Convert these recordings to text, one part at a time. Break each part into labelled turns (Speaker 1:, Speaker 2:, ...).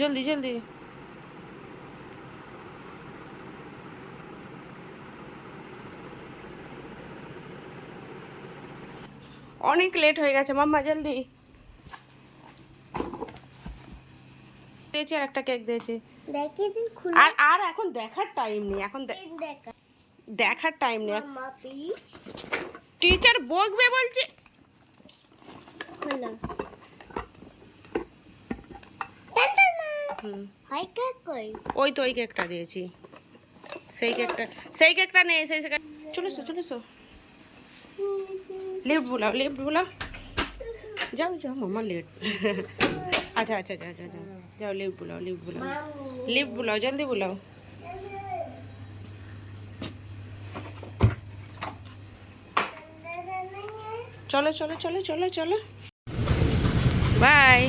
Speaker 1: জলদি জলদি। অনেক লেট হয়ে গেছে মাম্মা জলদি। দিয়েছি আর একটা কেক দিয়েছি। আর আর এখন দেখার টাইম নেই এখন দেখার টাইম নেই। টিচার বকবে বলছে
Speaker 2: খোলো
Speaker 1: হুম
Speaker 2: হয় কাক কই
Speaker 1: ওই তো ওই কেকটা দিয়েছি। সেই কেকটা সেই কেকটা নেই সেই চলে এসো চলে এসো। লেফট বুলাও লেফট বুলাও যাও যাও, মামা লেট। আচ্ছা আচ্ছা যাও যাও যাও। যাও লেফট বুলাও লেফট বুলাও লেফট বুলাও জলদি বুলাও চলো চলো চলো চলো চলো। বাই।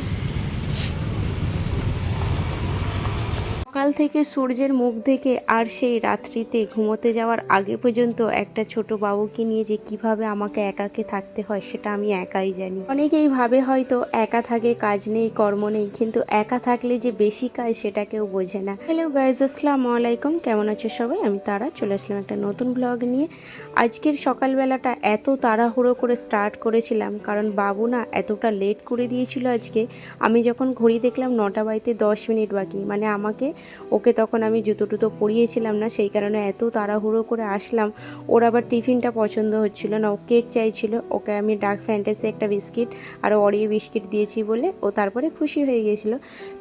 Speaker 1: সকাল থেকে সূর্যের মুখ দেখে আর সেই রাত্রিতে ঘুমোতে যাওয়ার আগে পর্যন্ত একটা ছোট বাবুকে নিয়ে যে কীভাবে আমাকে একাকে থাকতে হয় সেটা আমি একাই জানি। অনেকেই ভাবে হয়তো একা থাকে কাজ নেই, কর্ম নেই, কিন্তু একা থাকলে যে বেশি কাজ সেটা কেউ বোঝে না। হ্যালো গাইজ আসসালামু আলাইকুম। কেমন আছো সবাই? আমি তারা। চলে আসলাম একটা নতুন ব্লগ নিয়ে। আজকের সকালবেলাটা এত তাড়াহুড়ো করে স্টার্ট করেছিলাম, কারণ বাবু না এতটা লেট করে দিয়েছিল আজকে। আমি যখন ঘড়ি দেখলাম নটা বাড়িতে দশ মিনিট বাকি মানে আমাকে ওকে তখন আমি জুতো টুতো পরিয়েছিলাম না, সেই কারণে এত তাড়াহুড়ো করে আসলাম। ওর আবার টিফিনটা পছন্দ হচ্ছিল না, ও কেক চাইছিল, ওকে আমি ডার্ক ফ্যান্টাসি একটা বিস্কিট আর অরিও বিস্কিট দিয়েছি বলে ও তারপরে খুশি হয়ে গেছিল।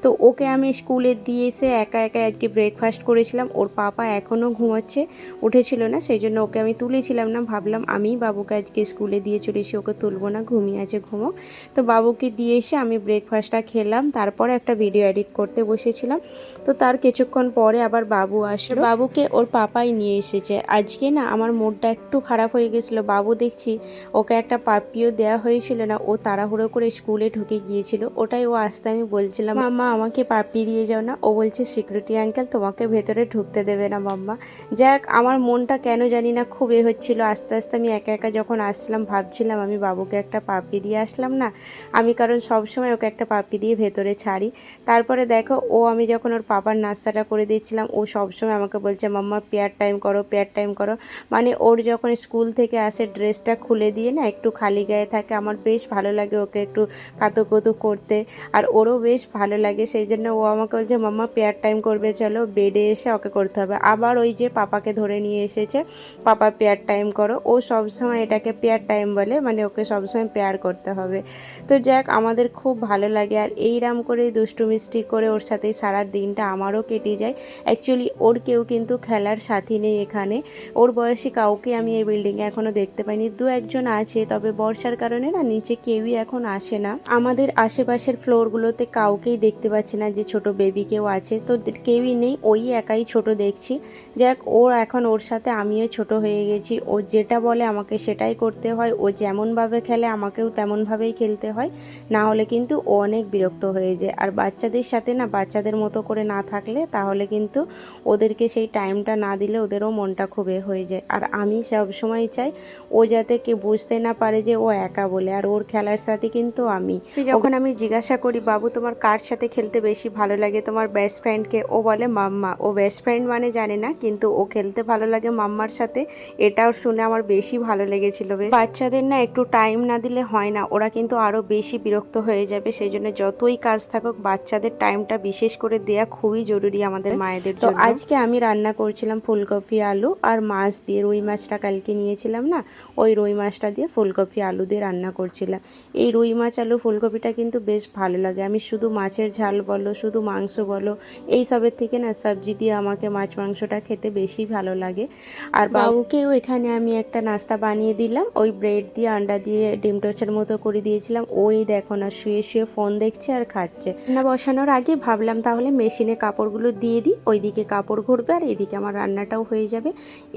Speaker 1: তো ওকে আমি স্কুলে দিয়ে এসে একা একা আজকে ব্রেকফাস্ট করেছিলাম, ওর পাপা এখনও ঘুমাচ্ছে, উঠেছিল না, সেই জন্য ওকে আমি তুলেছিলাম না, ভাবলাম আমি বাবুকে আজকে স্কুলে দিয়ে চলে এসে ওকে তুলবো না, ঘুমিয়ে আছে, ঘুমোক। তো বাবুকে দিয়ে এসে আমি ব্রেকফাস্টটা খেলাম, তারপরে একটা ভিডিও এডিট করতে বসেছিলাম। তো তার কিছুক্ষণ পরে আবার বাবু আসলো। বাবুকে ওর পাপাই নিয়ে এসেছে। আজকে না আমার মুডটা একটু খারাপ হয়ে গেছিল। বাবু দেখছি ওকে একটা পাপিও দেওয়া হয়েছিল না, ও তাড়াহুড়ো করে স্কুলে ঢুকে গিয়েছিল। ওটাই ও আসতে আমি বলছিলাম, মাম্মা, আমাকে পাপি দিয়ে যাও না। ও বলছে, সিকিউরিটি আঙ্কেল, তোমাকে ভেতরে ঢুকতে দেবে না, মাম্মা। যাক, আমার মনটা কেন জানি না খুব এ হচ্ছিল। আস্তে আস্তে আমি একা একা যখন আসছিলাম ভাবছিলাম আমি বাবুকে একটা পাপি দিয়ে আসলাম না। আমি কারণ সব সময় ওকে একটা পাপি দিয়ে ভেতরে ছাড়ি। তারপরে দেখো, ও আমি যখন ওর পাপার নাস্তাটা করে দিচ্ছিলাম ও সবসময় আমাকে বলছে, মাম্মা, পেয়ার টাইম করো, পেয়ার টাইম করো। মানে ওর যখন স্কুল থেকে আসে, ড্রেসটা খুলে দিয়ে না একটু খালি গায়ে থাকে। আমার বেশ ভালো লাগে ওকে একটু কাতুকুতু করতে, আর ওরও বেশ ভালো লাগে। সেই জন্য ও আমাকে বলছে, মাম্মা, পেয়ার টাইম করবে, চলো বেডে এসে ওকে করতে হবে। আবার ওই যে পাপাকে ধরে নিয়ে এসেছে, পাপা, পেয়ার টাইম করো। ও সবসময় এটাকে পেয়ার টাইম বলে মানে ওকে সবসময় পেয়ার করতে হবে। তো যাক, আমাদের খুব ভালো লাগে। আর এইরাম করে দুষ্টু মিষ্টি করে ওর সাথে সারা দিনটা আমারও কেটে যায়। অ্যাকচুয়ালি ওর কেউ কিন্তু খেলার সাথী নেই এখানে। ওর বয়সী কাউকে আমি এই বিল্ডিংয়ে এখনও দেখতে পাইনি। দু একজন আছে, তবে বর্ষার কারণে না নিচে কেউই এখন আসে না। আমাদের আশেপাশের ফ্লোরগুলোতে কাউকেই দেখতে পাচ্ছি না যে ছোট বেবি কেউ আছে। তো কেউই নেই, ওই একাই ছোট দেখছি। যাক ওর এখন ওর সাথে আমিও ছোট হয়ে গেছি। ও যেটা বলে আমাকে সেটাই করতে হয়। ও যেমনভাবে খেলে, আমাকেও তেমনভাবেই খেলতে হয়। না হলে কিন্তু ও অনেক বিরক্ত হয়ে যায়। আর বাচ্চাদের সাথে না বাচ্চাদের মতো করে না থাকলে তাহলে কিন্তু ওদেরকে সেই টাইমটা না দিলে ওদেরও মনটা খুবই হয়ে যায়। আর আমি সব সময় চাই ও যাতে কে বুঝতে না পারে যে ও একা বলে। আর ওর খেলার সাথে কিন্তু আমি। যখন আমি জিজ্ঞাসা করি বাবু তোমার কার সাথে খেলতে বেশি ভালো লাগে? তোমার বেস্ট ফ্রেন্ডকে ও বলে মাম্মা। ও বেস্ট ফ্রেন্ড মানে জানে না কিন্তু ও খেলতে ভালো লাগে মাম্মার সাথে। এটাও শুনে আমার বেশি ভালো লেগেছিল বেশ। বাচ্চাদের না একটু টাইম না দিলে হয় না। ওরা কিন্তু আরও বেশি বিরক্ত হয়ে যাবে। সেই জন্য যতই কাজ থাকুক বাচ্চাদের টাইমটা বিশেষ করে দেয়া খুবই জরুরি আমাদের মায়েদের তো আজকে আমি রান্না করছিলাম ফুলকপি আলু আর মাছ দিয়ে রুই মাছটা কালকে নিয়েছিলাম না ওই রুই মাছটা দিয়ে ফুলকপি আলু দিয়ে রান্না করছিলাম। এই রুই মাছ আলু ফুলকপিটা কিন্তু বেশ ভালো লাগে। আমি শুধু মাছের ঝাল বলো শুধু মাংস বলো এই সবের থেকে না সবজি দিয়ে আমাকে মাছ মাংসটা খেতে বেশি ভালো লাগে। আর বাবুকেও এখানে আমি একটা নাস্তা বানিয়ে দিলাম ওই ব্রেড দিয়ে আন্ডা দিয়ে ডিম টোস্টের মতো করে দিয়েছিলাম। ওই দেখো না শুয়ে শুয়ে ফোন দেখছে আর খাচ্ছে। না বসানোর আগে ভাবলাম তাহলে মেশিনে কাপড় কাপড়গুলো দিয়ে দিই, ওইদিকে কাপড় ঘুরবে আর এইদিকে আমার রান্নাটাও হয়ে যাবে।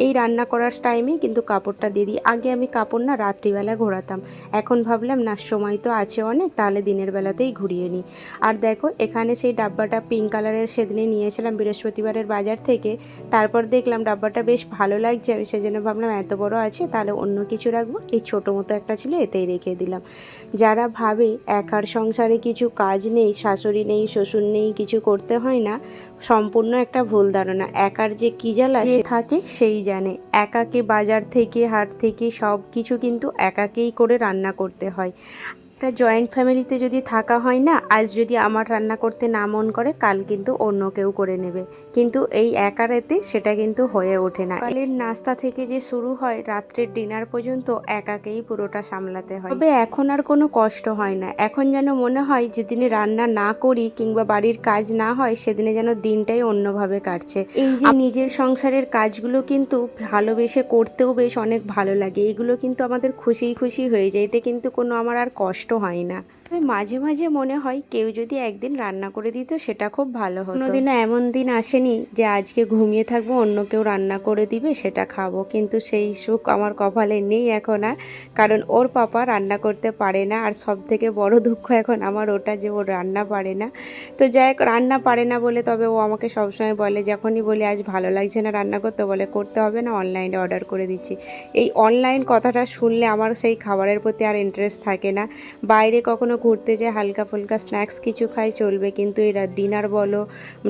Speaker 1: এই রান্না করার টাইমে কিন্তু কাপড়টা দিয়ে দিই। আগে আমি কাপড় না রাত্রিবেলা ঘোরাতাম। এখন ভাবলাম, না, সময় তো আছে অনেক, তাহলে দিনের বেলাতেই ঘুরিয়ে নিই। আর দেখো, এখানে সেই ডাব্বাটা পিঙ্ক কালারের সেদিনে নিয়েছিলাম বৃহস্পতিবারের বাজার থেকে। তারপর দেখলাম ডাব্বাটা বেশ ভালো লাগছে, আমি সেজন্য ভাবলাম, এত বড় আছে, তাহলে অন্য কিছু রাখব। এই ছোটো মতো একটা ছিল, এতেই রেখে দিলাম। যারা ভাবে, একার সংসারে কিছু কাজ নেই, শাশুড়ি নেই, শ্বশুর নেই, কিছু করতে হয় না সম্পূর্ণ একটা ভুল ধারণা। একার যে কি জ্বালা সে থাকে সেই জানে। একাকে বাজার থেকে হাট থেকে সব কিছু কিন্তু একাকেই করে রান্না করতে হয়। একটা জয়েন্ট ফ্যামিলিতে যদি থাকা হয় না আজ যদি আমার রান্না করতে না মন করে কাল কিন্তু অন্য কেউ করে নেবে। কিন্তু এই একা এতে সেটা কিন্তু হয়ে ওঠে না। কালের নাস্তা থেকে যে শুরু হয় রাত্রের ডিনার পর্যন্ত একাকেই পুরোটা সামলাতে হয়। তবে এখন আর কোনো কষ্ট হয় না। এখন যেন মনে হয় যেদিনে রান্না না করি কিংবা বাড়ির কাজ না হয় সেদিনে যেন দিনটাই অন্যভাবে কাটছে। এই যে নিজের সংসারের কাজগুলো কিন্তু ভালোবেসে করতেও বেশ অনেক ভালো লাগে। এগুলো কিন্তু আমাদের খুশি খুশি হয়ে যায়। এতে কিন্তু কোনো আমার আর কষ্ট হয় না। তবে মাঝে মাঝে মনে হয় কেউ যদি একদিন রান্না করে দিত সেটা খুব ভালো হতো। কোনোদিনও এমন দিন আসেনি যে আজকে ঘুমিয়ে থাকব, অন্য কেউ রান্না করে দিবে, সেটা খাব। কিন্তু সেই সুখ আমার কপালে নেই এখন আর, কারণ ওর পাপা রান্না করতে পারে না আর সব থেকে বড় দুঃখ এখন আমার ওটা যে ও রান্না পারে না। তো যাই রান্না পারে না বলে তবে ও আমাকে সবসময় বলে, যখনই বলি আজ ভালো লাগছে না রান্না করতে, বলে, করতে হবে না, অনলাইনে অর্ডার করে দিচ্ছি। এই অনলাইন কথাটা শুনলে আমার সেই খাবারের প্রতি আর ইন্টারেস্ট থাকে না। বাইরে কখনো ঘুরতে যাই হালকা ফুলকা স্ন্যাক্স কিছু খাই চলবে কিন্তু এরা ডিনার বলো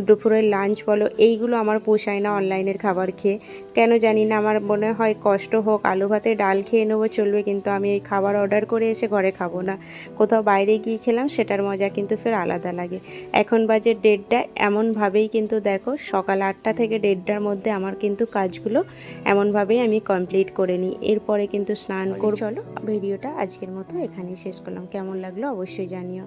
Speaker 1: দুপুরের লাঞ্চ বলো এইগুলো আমার পোষায় না অনলাইনের খাবার খেয়ে। কেন জানি না আমার মনে হয় কষ্ট হোক আলু ভাতে ডাল খেয়ে নেব চলবে কিন্তু আমি এই খাবার অর্ডার করে এসে ঘরে খাব না। কোথাও বাইরে গিয়ে খেলাম সেটার মজা কিন্তু ফের আলাদা লাগে। এখন বাজে দেড়টা এমনভাবেই কিন্তু দেখো সকাল আটটা থেকে দেড়টার মধ্যে আমার কিন্তু কাজগুলো এমনভাবেই আমি কমপ্লিট করে নিই। এরপরে কিন্তু স্নান করে চলো ভিডিওটা আজকের মতো এখানেই শেষ করলাম। কেমন লাগল অবশ্যই জানিও।